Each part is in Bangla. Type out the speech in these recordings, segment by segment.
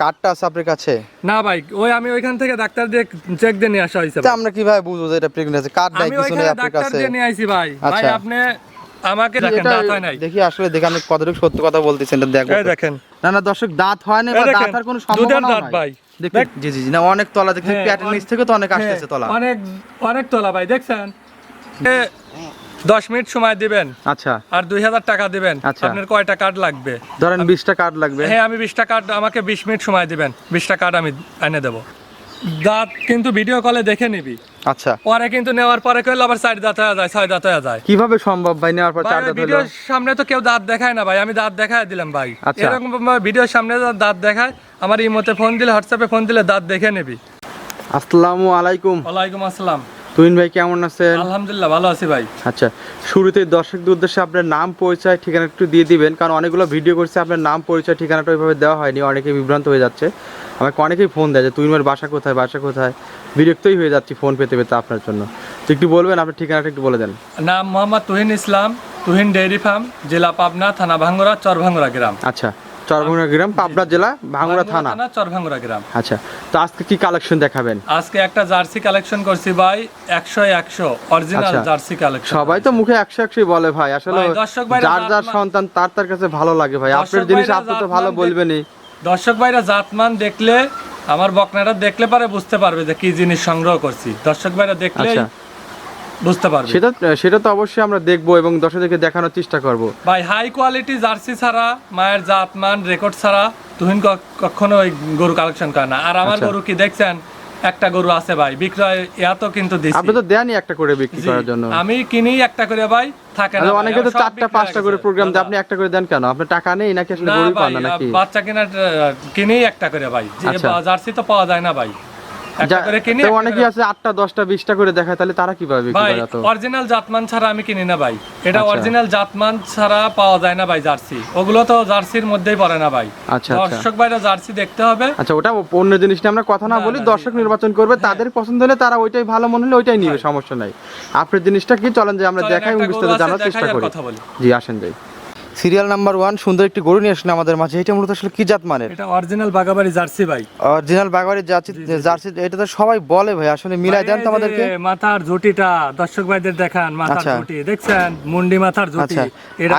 কার্ডটা আছে আপনার কাছে? না ভাই ওই আমি ওইখান থেকে ডাক্তার দিয়ে চেক দিয়ে নিয়ে আসা হয়েছে তা আমরা কীভাবে বুঝব যে এটা আছে কার্ড নাই কিছু নেই আপনার ডাক্তার কাছে? দিয়ে নিয়ে আইছি ভাই। ভাই আচ্ছা। আপনি আমাকে দেখেন দাঁত হয় নাই। দেখি আসলে দেখে আমি কতটুকু সত্য কথা বলতেছেন এটা দেখব। এই দেখেন। না না দর্শক দাঁত হয় না বা দাঁত আর কোনো দুধের সম্ভাবনা দাঁত ভাই। দেখুন জি জি জি না অনেক তলা দেখছি হ্যাঁ, প্যাটের নিচ থেকে তো অনেক আসতেছে হ্যাঁ, তলা। অনেক অনেক তোলা ভাই দেখছেন? দশ মিনিট সময় দিবেন। আচ্ছা। আর দুই হাজার টাকা দিবেন। আচ্ছা। আপনার কয়টা কার্ড লাগবে? ধরেন বিশটা কার্ড লাগবে। হ্যাঁ আমি বিশটা কার্ড আমাকে বিশ মিনিট সময় দিবেন। বিশটা কার্ড আমি এনে দেবো। দাঁত কিন্তু ভিডিও কলে দেখে নিবি। আচ্ছা। পরে কিন্তু নেওয়ার পরে আবার চার দাঁত হয়ে যায় ছয় দাঁত হয়ে যায়। কীভাবে সম্ভব ভাই নেওয়ার পর চার দাঁত ভিডিওর সামনে তো কেউ দাঁত দেখায় না ভাই আমি দাঁত দেখায় দিলাম ভাই। আচ্ছা। এরকম ভিডিওর সামনে দাঁত দেখায় আমার ইমোতে ফোন দিলে হোয়াটসঅ্যাপে ফোন দিলে দাঁত দেখে নিবি। আসসালামু আলাইকুম। ওয়ালাইকুম আসসালাম। তুহিন ভাই কেমন আছেন? আলহামদুলিল্লাহ ভালো আছি ভাই। আচ্ছা শুরুতে দর্শকদের উদ্দেশ্যে আপনার নাম পরিচয় ঠিকানা একটু দিয়ে দিবেন। কারণ অনেকগুলো ভিডিও করছে আপনার নাম পরিচয় ঠিকানাটা ওইভাবে দেওয়া হয়নি। অনেকে বিভ্রান্ত হয়ে যাচ্ছে। আমাকে অনেকেই ফোন দেয় যে তুহিন ভাইয়ের বাসা কোথায়? বাসা কোথায়? বিরক্তই হয়ে যাচ্ছি ফোন পেতে পেতে আপনার জন্য। তো একটু বলবেন আপনার ঠিকানাটা একটু বলে দেন। নাম মোহাম্মদ তুহিন ইসলাম তুহিন ডেইরি ফার্ম জেলা পাবনা থানা ভাঙ্গুরা চরভাঙ্গুরা গ্রাম। আচ্ছা। চরভাঙ্গা গ্রাম পাবনা জেলা ভাঙ্গুড়া থানা। চরভাঙ্গুরা গ্রাম। আচ্ছা তো আজকে কি কালেকশন দেখাবেন? আজকে একটা জার্সি কালেকশন করছি ভাই একশো একশো অরিজিনাল আচ্ছা। জার্সি কালেকশন সবাই তো মুখে একশো একশোই বলে ভাই আসলে দর্শক ভাইরা যার যার সন্তান তার তার কাছে ভালো লাগে ভাই আপনার জিনিস আপনি তো ভালো বলবেনই। দর্শক ভাইরা জাতমান দেখলে আমার বকনাটা দেখলে পারে বুঝতে পারবে যে কি জিনিস সংগ্রহ করছি। দর্শক ভাইরা দেখলে আচ্ছা। বুঝতে পারবে। সেটা সেটা তো অবশ্যই আমরা দেখব এবং দর্শকদেরকে দেখানোর চেষ্টা করব। ভাই হাই কোয়ালিটি জার্সি ছাড়া মায়ের জাতমান রেকর্ড ছাড়া তুহিন কখনো ওই গরু কালেকশন করে না। আর আমার আচ্ছা। গরু কি দেখছেন? একটা গরু আছে ভাই বিক্রয় এত কিন্তু দিছি। আপনি তো দেনই একটা করে বিক্রি করার জন্য। আমি কিনি একটা করে ভাই থাকে না অনেকে তো চারটা পাঁচটা করে প্রোগ্রাম দেয় আপনি একটা করে দেন কেন? আপনার টাকা নেই নাকি আসলে না গরুই পান না নাকি? বাচ্চা কেনার কিনেই একটা করে ভাই। আচ্ছা। জার্সি তো পাওয়া যায় না ভাই। অনেকেই আছে আটটা দশটা বিশটা করে দেখায় তাহলে তারা কীভাবে অরিজিনাল জাতমান ছাড়া আমি কিনি না ভাই। এটা আচ্ছা। অরিজিনাল জাতমান ছাড়া পাওয়া যায় না ভাই জার্সি। ওগুলো তো জার্সির মধ্যেই পড়ে না ভাই। আচ্ছা আচ্ছা। দর্শক ভাইরা জার্সি দেখতে হবে। আচ্ছা ওটা অন্য জিনিস নিয়ে আমরা কথা না বলি দর্শক নির্বাচন করবে তাদের পছন্দ হলে তারা ওইটাই ভালো মনে হলে ওইটাই নিবে সমস্যা নাই। আপনার জিনিসটা কি? চলেন যে আমরা দেখাই বিস্তারিত জানার চেষ্টা করি। জি আসেন যাই সিরিয়াল নাম্বার ওয়ান সুন্দর একটি গরু নিয়ে আসেন আমাদের মাঝে। এটা মূলত আসলে কি জাত মানের এটা অরিজিনাল বাগাবাড়ি জার্সি ভাই। অরিজিনাল বাগাবাড়ির জার্সি জার্সি এটা তো সবাই বলে ভাই আসলে মিলাই দেন তো আমাদেরকে। মাথার ঝুটিটা দর্শক ভাইদের দেখান মাথার আচ্ছা। ঝুটি। দেখছেন মুন্ডি মাথার ঝুটি। আচ্ছা।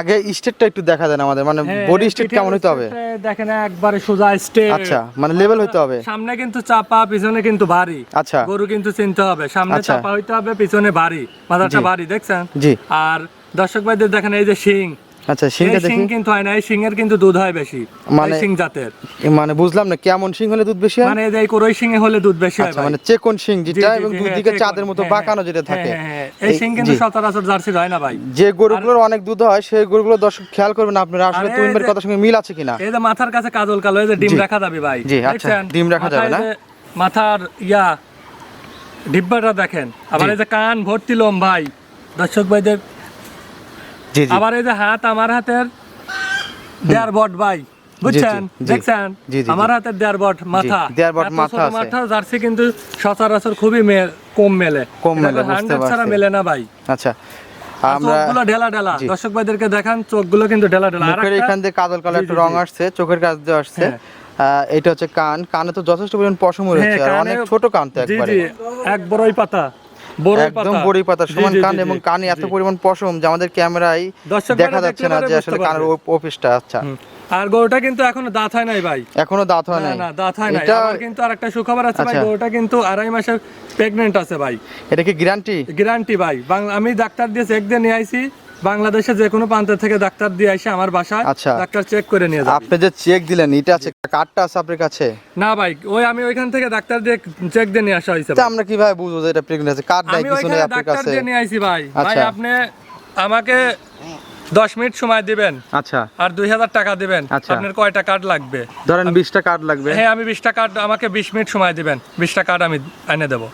আগে স্টেটটা একটু দেখা দেন আমাদের মানে হ্যাঁ, বডি স্টেট কেমন হতে হবে? দেখেন একবারে সোজা স্টেট আচ্ছা মানে লেভেল হতে হবে। সামনে কিন্তু চাপা পিছনে কিন্তু ভারী। আচ্ছা। গরু কিন্তু চিনতে হবে। সামনে আচ্ছা। চাপা হইতে হবে পিছনে ভারী। মাথাটা ভারী দেখছেন? জি। আর দর্শক ভাইদের দেখেন এই যে শিং। আচ্ছা শিং কিন্তু হয় না এই শিংয়ের কিন্তু দুধ হয় বেশি মানে- শিং জাতের। মানে বুঝলাম না কেমন হলে দুধ বেশি হয়? মানে এই এই হলে দুধ বেশি হয় আচ্ছা মানে চেকন যেটা এবং হ্যাঁ, চাঁদের মতো হ্যাঁ, বাঁকানো যেটা হ্যাঁ, থাকে। হ্যাঁ, হ্যাঁ, এই শিং কিন্তু সচরাচর জার্সির হয় না ভাই। যে গরুগুলোর অনেক দুধ হয় সেই গরুগুলো দর্শক খেয়াল করবেন আপনারা আসলে যে- কথার সঙ্গে মিল আছে কিনা? এই যে মাথার কাছে কাজল কালো এই যে ডিম রাখা যাবে ভাই জি, আচ্ছা, ডিম রাখা যাবে না? মাথার ইয়া ডিব্বাটা দেখেন আবার এই যে কান ভর্তি লোম ভাই দর্শক ভাইদের আবার এই যে হাত আমার হাতের দেড় বট ভাই বুঝছেন। দেখছেন। আমার হাতের দেড় বট মাথা। দেড় বট মাথা মাথা জার্সি কিন্তু সচরাচর খুবই কম মেলে। কম মেলে, বুঝতে ছাড়া মেলে না ভাই। আচ্ছা আমরা চোখগুলো ঢেলা ঢেলা। দর্শক ভাইদেরকে দেখান চোখগুলো কিন্তু ঢেলা ঢেলা। মুখের এখান দিয়ে কাজল কালো জি, রং আসছে চোখের কাজ দিয়ে আসছে। হ্যাঁ। এটা হচ্ছে কান। কানে তো যথেষ্ট পরিমাণ পশম রয়েছে হ্যাঁ, আর অনেক ছোট কান তো একবারে। এক বড়ই পাতা। একদম বড়ি পাতা সমান কান এবং কানে এত পরিমাণ পশম যে আমাদের ক্যামেরায় দেখা যাচ্ছে না যে আসলে কানের অফিসটা আচ্ছা। আর গরুটা কিন্তু এখনও দাঁত হয় নাই ভাই। এখনও দাঁত হয় নাই। না দাঁত হয় নাই। আবার কিন্তু আরেকটা সুখবর আছে ভাই আচ্ছা। গরুটা কিন্তু আড়াই মাসের প্রেগনেন্ট আছে ভাই। এটা কি গ্যারান্টি গ্যারান্টি ভাই। আমি ডাক্তার দিয়ে চেক দিয়ে নিয়ে আইছি। বাংলাদেশে যে কোনো প্রান্ত থেকে ডাক্তার দিয়ে আইসে আমার বাসায় আচ্ছা। ডাক্তার চেক করে নিয়ে যাবে। আপনি যে চেক দিলেন এটা আছে কার্ডটা আছে আপনার কাছে? না ভাই ওই আমি ওইখান থেকে ডাক্তার দিয়ে চেক দিয়ে নিয়ে আসা হয়েছে তা আমরা কীভাবে বুঝব যে এটা প্রেগনেন্ট আছে কার্ড নাই আমি কিছু নেই আপনার ডাক্তার দিয়ে নিয়ে আইছি ভাই। ভাই আচ্ছা। আপনি আমাকে দশ মিনিট সময় দিবেন আচ্ছা। আর দুই হাজার টাকা দিবেন। আচ্ছা। আপনার কয়টা কার্ড লাগবে? ধরেন বিশটা কার্ড লাগবে। হ্যাঁ আমি বিশটা কার্ড আমাকে বিশ মিনিট সময় দিবেন। বিশটা কার্ড আমি এনে দেবো।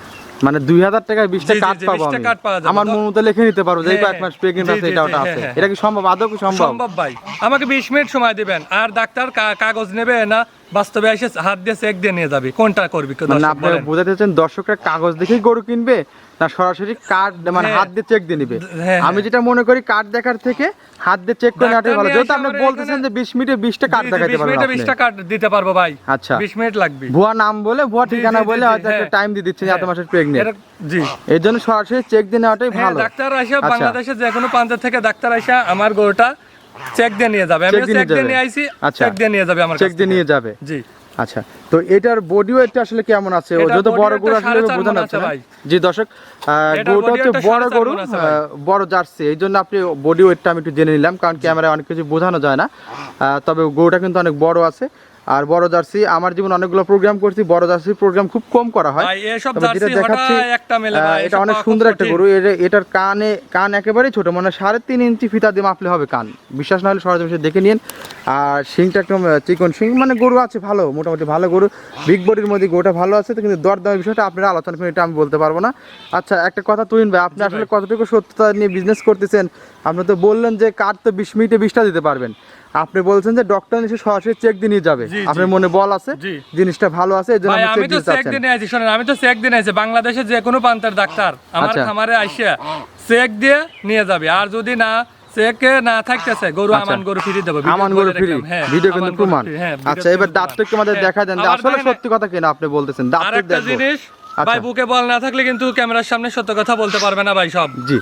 মানে দুই হাজার টাকায় বিশটা কার্ড পাবো আমি। আমার মন মতো লিখে নিতে পারব যে এই হ্যাঁ, মাস প্রেগনেন্ট জি, আছে এটা ওটা হ্যাঁ, আছে। হ্যাঁ। এটা কি সম্ভব? আদৌ কি সম্ভব? সম্ভব ভাই। আমাকে বিশ মিনিট সময় দিবেন। আর ডাক্তার কাগজ নেবে না বাস্তবে এসে হাত দিয়ে চেক দিয়ে নিয়ে যাবে। কোনটা করবি কেউ মানে আপনি। বোঝাতে চাচ্ছেন দর্শকরা কাগজ দেখেই গরু কিনবে না সরাসরি কার্ড মানে হ্যাঁ। হাত দিয়ে চেক দিয়ে নিবে। হ্যাঁ, আমি যেটা মনে করি কার্ড দেখার থেকে হাত দিয়ে চেক করে ভালো। যেহেতু আপনি বলতেছেন যে এখানে- বিশ মিনিটে বিশটা কার্ড জি, জি, দেখাতে 20 মিনিটে 20 কার্ড দিতে পারব ভাই। আচ্ছা। 20 মিনিট লাগবে। ভুয়া নাম বলে ভুয়া ঠিকানা বলে হয়তো একটা হ্যাঁ। টাইম দিয়ে দিচ্ছে এত হ্যাঁ। মাসের প্রেগনেন্ট জি। এই জন্য সরাসরি চেক দিয়ে নেওয়াটাই হ্যাঁ ভালো। ডাক্তার আসে আচ্ছা। বাংলাদেশে যে কোনো প্রান্ত থেকে ডাক্তার আসে আমার গরুটা চেক দিয়ে নিয়ে যাবে। আমি চেক দিয়ে। নিয়ে আইছি আচ্ছা। চেক দিয়ে নিয়ে যাবে আমার চেক দিয়ে নিয়ে যাবে। জি। আচ্ছা তো এটার বডি ওয়েটটা আসলে কেমন আছে? ও যত বড় গরু আসলে বোঝা যাচ্ছে। জি দর্শক গরুটা হচ্ছে বড় গরু বড় জার্সি। এই জন্য আপনি বডি ওয়েটটা আমি একটু জেনে নিলাম কারণ ক্যামেরায় অনেক কিছু বোঝানো যায় না। আহ, তবে গরুটা কিন্তু অনেক বড় আছে। আর বড় জার্সি আমার জীবন অনেকগুলো প্রোগ্রাম করছি বড় জার্সির প্রোগ্রাম খুব কম করা হয়। যেটা জার্সি দেখাচ্ছি হঠাৎ একটা মেলে ভাই এটা অনেক সুন্দর একটা গরু এটার কানে কান একেবারেই ছোট মানে সাড়ে তিন ইঞ্চি ফিতা দিয়ে মাপলে হবে কান। বিশ্বাস না হলে সরাসরি দেখে নিন। আর শিংটা একদম চিকন শিং মানে গরু আছে ভালো মোটামুটি ভালো গরু। বিগ বডির মধ্যে গরুটা ভালো আছে তো কিন্তু দরদামের বিষয়টা আপনারা আলোচনা করেন এটা আমি বলতে পারব না। আচ্ছা একটা কথা তুইন ভাই আপনি আসলে কতটুকু সত্যতা নিয়ে বিজনেস করতেছেন? আপনি তো বললেন যে কার্ড তো বিশ মিনিটে বিশটা দিতে পারবেন। আপনি বলছেন যে ডক্টর এসে সরাসরি চেক দিয়ে নিয়ে যাবে। আপনার মনে বল আছে? জিনিসটা ভালো আছে আমি তো চেক দিয়ে শোনেন আমি তো চেক দিয়ে আইছি বাংলাদেশে যে কোনো প্রান্তের ডাক্তার আমার আচ্ছা। খামারে আইসা চেক দিয়ে নিয়ে যাবে। আর যদি না চেকে না থাকতেছে গরু আচ্ছা। আমান গরু ফিরে দেবো। আমান গরু ফ্রি হ্যাঁ ভিডিও কিন্তু প্রমাণ। free, হ্যাঁ, আচ্ছা এবার দাঁতটা একটু আমাদের হ্যাঁ, দেখা দেন যে আসলে সত্যি কথা কিনা আপনি বলতেছেন? একটা জিনিস। ভাই বুকে বল না থাকলে কিন্তু ক্যামেরার সামনে সত্য কথা বলতে পারবে না ভাই সব। জি।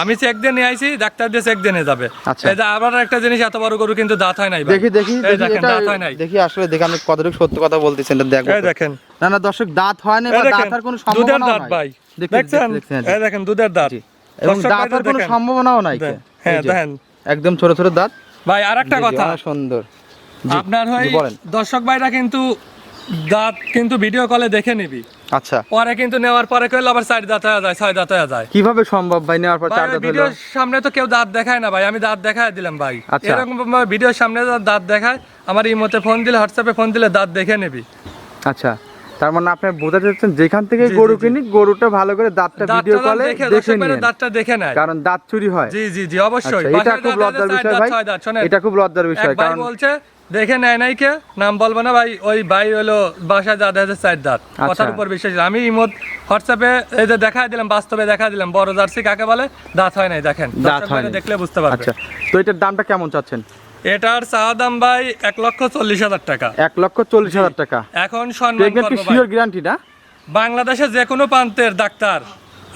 আমি চেক দিয়ে নিয়ে আইছি ডাক্তার দিয়ে চেক দিয়ে যাবে। আচ্ছা। এই যে আবার একটা জিনিস এত বড় গরু কিন্তু দাঁত হয় নাই ভাই। দেখি দেখি দেখেন দাঁত হয় নাই। দেখি আসলে দেখি আমি কতটুকু সত্য কথা বলতেছেন এটা দেখব। এই দেখেন। না না দর্শক দাঁত হয় না বা দেখেন দাঁত আর কোনো দুধের দাঁত নাই। ভাই। দেখি, দেখছেন? দেখছি, হ্যাঁ, এই দেখেন দুধের দাঁত। এবং দাঁত আর কোনো সম্ভাবনাও নাই হ্যাঁ দেখেন। একদম ছোট ছোট দাঁত। ভাই আর একটা কথা। সুন্দর। আপনার হয় দর্শক ভাইরা কিন্তু দাঁত কিন্তু ভিডিও কলে দেখে নিবি। আচ্ছা। পরে কিন্তু নেওয়ার পরে কইলে আবার চার দাঁত হয়ে যায় ছয় দাঁত হয়ে যায়। কীভাবে সম্ভব ভাই নেওয়ার পর চার দাঁত হলো সামনে তো কেউ দাঁত দেখায় না ভাই আমি দাঁত দেখায় দিলাম ভাই। আচ্ছা। এরকম ভিডিওর সামনে দাঁত দেখায় আমার ইমোতে ফোন দিলে হোয়াটসঅ্যাপে ফোন দিলে দাঁত দেখে নিবি। আচ্ছা তার মানে আপনি বোঝাতে চাচ্ছেন যেখান থেকে গরু। কিনি গরুটা ভালো করে দাঁতটা ভিডিও কলে দেখে নিন দাঁতটা দেখে নেয়। কারণ দাঁত চুরি হয়। জি জি জি অবশ্যই। আচ্ছা, এটা খুব লজ্জার বিষয় ভাই। এটা খুব লজ্জার বিষয় কারণ বলছে দেখে নেয় নাই কে? নাম বলব না ভাই ওই ভাই হলো বাসায় দাদা আছে চার দাঁত। কথার আচ্ছা। উপর বিশ্বাস আমি ইমোত হোয়াটসঅ্যাপে এই যে দেখা দিলাম বাস্তবে দেখা দিলাম বড় জার্সি কাকে বলে? দাঁত হয় নাই দেখেন। দাঁত হয় নাই। দেখলে বুঝতে পারবে। আচ্ছা তো এটার দামটা কেমন চাচ্ছেন? এটার চা দাম ভাই এক লক্ষ চল্লিশ হাজার টাকা। এক লক্ষ চল্লিশ হাজার টাকা। এখন সম্মান গ্যারান্টি না? বাংলাদেশে যে কোনো প্রান্তের ডাক্তার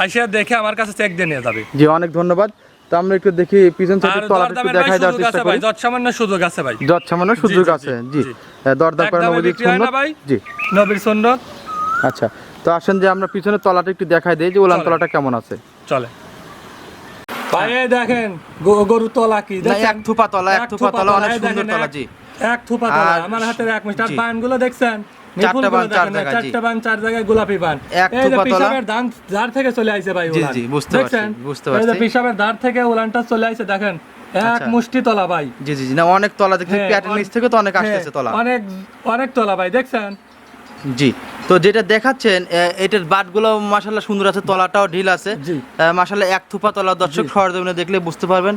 আসিয়া দেখে আমার কাছে চেক দিয়ে নিয়ে যাবে। জি অনেক ধন্যবাদ। তো আমরা একটু দেখি পিছন সাইডের তলাটা একটু দেখাই দেওয়ার চেষ্টা করি। যত সামান্য সুযোগ আছে ভাই। যত সামান্য সুযোগ আছে জি, দরদাম করার একদমই মধ্যে বিক্রি হয় না ভাই? জি। নবীর সুন্নত। আচ্ছা তো আসেন যে আমরা পিছনের তলাটা একটু দেখাই দিই যে চলেন। তলাটা কেমন আছে। চলে। ভাই দেখেন গো- গরুর তলা কি? দেখেন? এক থুপা তলা, এক থুপা তলা, অনেক সুন্দর তলা, এক- জি। এক থুপা তলা আমার হাতের এক মিটার জি। বানগুলো দেখছেন? চারটা বান, চার জায়গায়, জি। চারটা বান চার জায়গায় গোলাপি বান এই যে থুপা তলা। ধার থেকে চলে আইছে ভাই জি, জি, বুঝতে পারছি, দেখছেন? বুঝতে এই যে পারছি। ধার থেকে উলানটা চলে আইছে দেখেন এক আচ্ছা। মুষ্টি তলা ভাই জি জি জি না অনেক তলা হ্যাঁ, নিচ থেকে তো অনেক হ্যাঁ, আসতেছে তলা অনেক অনেক তলা ভাই দেখছেন জি তো যেটা দেখাচ্ছেন এটার বাটগুলো মাশাল্লাহ সুন্দর আছে তলাটাও ঢিল আছে জি। মাশাল্লাহ এক থুপা তলা দর্শক সরজমিনে দেখলে বুঝতে পারবেন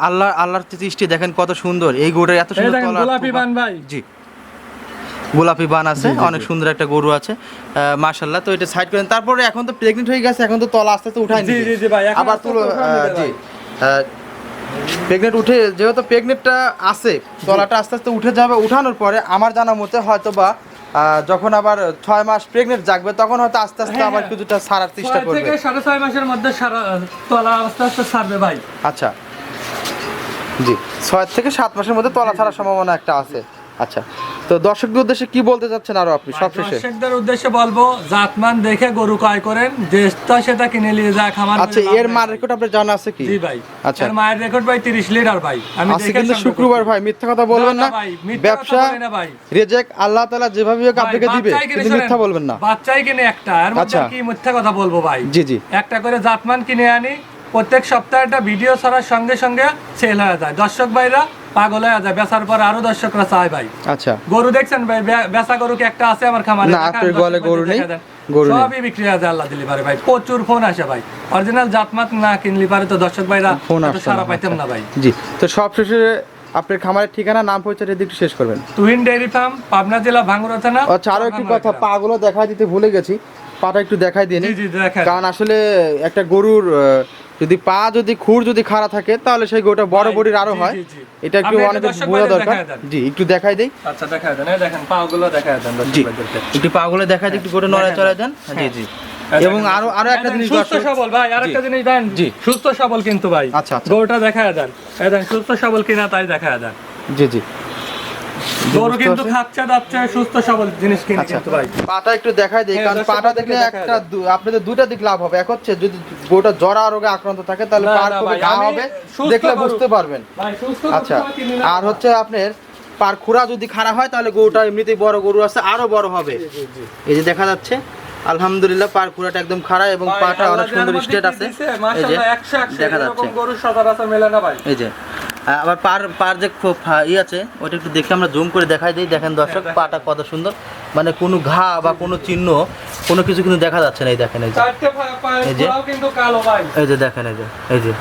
আল্লাহ আল্লাহর সৃষ্টি দেখেন কত সুন্দর এই গরুটার এত সুন্দর তলা গোলাপি বান ভাই জি গোলাপি বান আছে অনেক সুন্দর একটা গরু আছে। মাশাল্লাহ তো এটা সাইড করেন। তারপরে এখন তো প্রেগনেন্ট হয়ে গেছে এখন তো তলা আস্তে আস্তে উঠাই জি, জি, জি ভাই, আবার উঠায় আহ, জি। প্রেগনেন্ট উঠে যেহেতু প্রেগনেন্টটা আছে তলাটা আস্তে আস্তে উঠে যাবে উঠানোর পরে আমার জানা মতে হয়তো বা যখন আবার ছয় মাস প্রেগনেন্ট জাগবে তখন হয়তো আস্তে আস্তে হ্যাঁ, আবার হ্যাঁ। কিছুটা সারার চেষ্টা করবে। থেকে সাড়ে ছয় মাসের মধ্যে সারা তলা আস্তে আস্তে ছাড়বে ভাই। আচ্ছা। জি ছয় থেকে সাত মাসের মধ্যে তলা ছাড়ার সম্ভাবনা একটা আছে। আচ্ছা। তো দর্শকদের উদ্দেশ্যে কি বলতে চাচ্ছেন আরও আপনি? সবশেষে দর্শকদের উদ্দেশ্যে বলব জাতমান দেখে গরু ক্রয় করেন দেশটা সেটা কিনে নিয়ে যায় খামার আচ্ছা এর মার রেকর্ড আপনার জানা আছে কি? জি ভাই আচ্ছা। এর মায়ের রেকর্ড ভাই 30 লিটার ভাই আমি দেখে কিন্তু শুক্রবার ভাই মিথ্যা কথা বলবেন না, ব্যবসা। রেজেক আল্লাহ তাআলা যেভাবে হোক আপনাকে দিবে কিন্তু মিথ্যা বলবেন না। বাচ্চাই কিনে একটা আর মধ্যে আচ্ছা। কি মিথ্যা কথা বলব ভাই? জি জি। একটা করে জাতমান কিনে আনি প্রত্যেক সপ্তাহে একটা ভিডিও ছাড়ার সঙ্গে সঙ্গে সেল হয়ে যায়। দর্শক ভাইরা পাগল হয়ে যায় বেচার পর আরও দর্শকরা চায় ভাই। আচ্ছা। গরু দেখছেন ভাই বেচা গরু কি একটা আছে আমার খামারে? না, আপনার দর্শক গরু নেই, গরু সবই বিক্রি হয়ে যায় আল্লাহ দিলি পারে ভাই। প্রচুর ফোন আসে ভাই। অরিজিনাল জাতমাত না কিনলি পারে তো দর্শক ভাইরা ফোন আসছে সারা পাইতাম। না ভাই। জি তো সবশেষে আপনার খামারের ঠিকানা নাম পরিচয় একটু শেষ করবেন। তুহিন ডেয়ারি ফার্ম পাবনা জেলা ভাঙ্গুরা থানা। আচ্ছা আরও একটি কথা পাগুলো দেখা দিতে ভুলে গেছি। পাটা একটু দেখাই দেখেন কারণ আসলে একটা গরুর যদি পা যদি খুর যদি খাড়া থাকে তাহলে সেই গরুটা বড় বডির আরও হয়। এটা একটু অনেক বোঝা দরকার। জি একটু দেখাই দেই। আচ্ছা দেখা দেন। দেখেন পাগুলো দেখা দেন দর্শক জি। একটু পাগুলো দেখাই দিই একটু গোটা নড়া চড়া দেন। জি জি। এবং আরও আরও একটা জিনিস সুস্থ সবল ভাই আরেকটা জি। জিনিস দেন। জি। সুস্থ সবল কিন্তু ভাই। আচ্ছা, আচ্ছা। গরুটা দেখা দেন। এই দেখেন সুস্থ সবল কিনা তাই দেখা দেন। জি জি। গরু কিন্তু খাচ্ছে দাচ্ছে সুস্থ সবল জিনিস কিনে আচ্ছা। কিন্তু ভাই। পাটা একটু দেখাই দিই হ্যাঁ, কারণ পাটা দেখলে একটা আপনাদের দুটা দিক লাভ হবে। এক হচ্ছে যদি গোটা জরা রোগে আক্রান্ত থাকে তাহলে পার ঘা হবে। দেখলে বুঝতে পারবেন। আচ্ছা আর হচ্ছে আপনার পার খুরা যদি খারাপ হয় তাহলে গরুটা এমনিতেই বড় গরু আছে আরও বড় হবে। এই যে দেখা যাচ্ছে আলহামদুলিল্লাহ পার খুরাটা একদম খাড়া এবং পাটা অনেক সুন্দর স্টেট আছে এই যে মাশাআল্লাহ, 100 100 দেখা যাচ্ছে। গরু সচরাচর মেলে না ভাই। এই যে আবার পার পার যে ই আছে ওটা একটু দেখে আমরা জুম করে দেখাই দিই। দেখেন দর্শক হ্যাঁ, পাটা কত সুন্দর। মানে কোনো ঘা বা কোনো চিহ্ন কোনো কিছু কিন্তু দেখা যাচ্ছে না এই দেখেন এই যে। এই যে। এই যে দেখেন এই যে এই যে।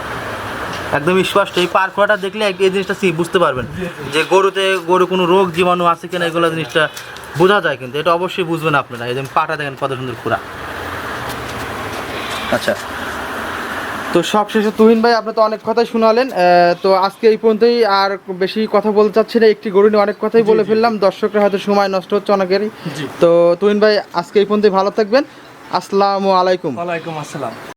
একদম স্পষ্ট এই পার খোয়াটা দেখলে এই জিনিসটা বুঝতে পারবেন। যে গরুতে গরু কোনো রোগ জীবাণু আছে কিনা এগুলো জিনিসটা বোঝা যায় কিন্তু। এটা অবশ্যই বুঝবেন আপনারা। এই যে পাটা দেখেন কত সুন্দর খোরা আচ্ছা। তো সব শেষে তুহিন ভাই আপনি তো অনেক কথাই শোনালেন তো আজকে এই পর্যন্তই আর বেশি কথা বলতে চাচ্ছি না একটি গরু নিয়ে অনেক কথাই বলে ফেললাম দর্শকরা হয়তো সময় নষ্ট হচ্ছে অনেকেরই। তো তুহিন ভাই আজকে এই পর্যন্তই ভালো থাকবেন আসসালামু আলাইকুম। ওয়ালাইকুম আসসালাম।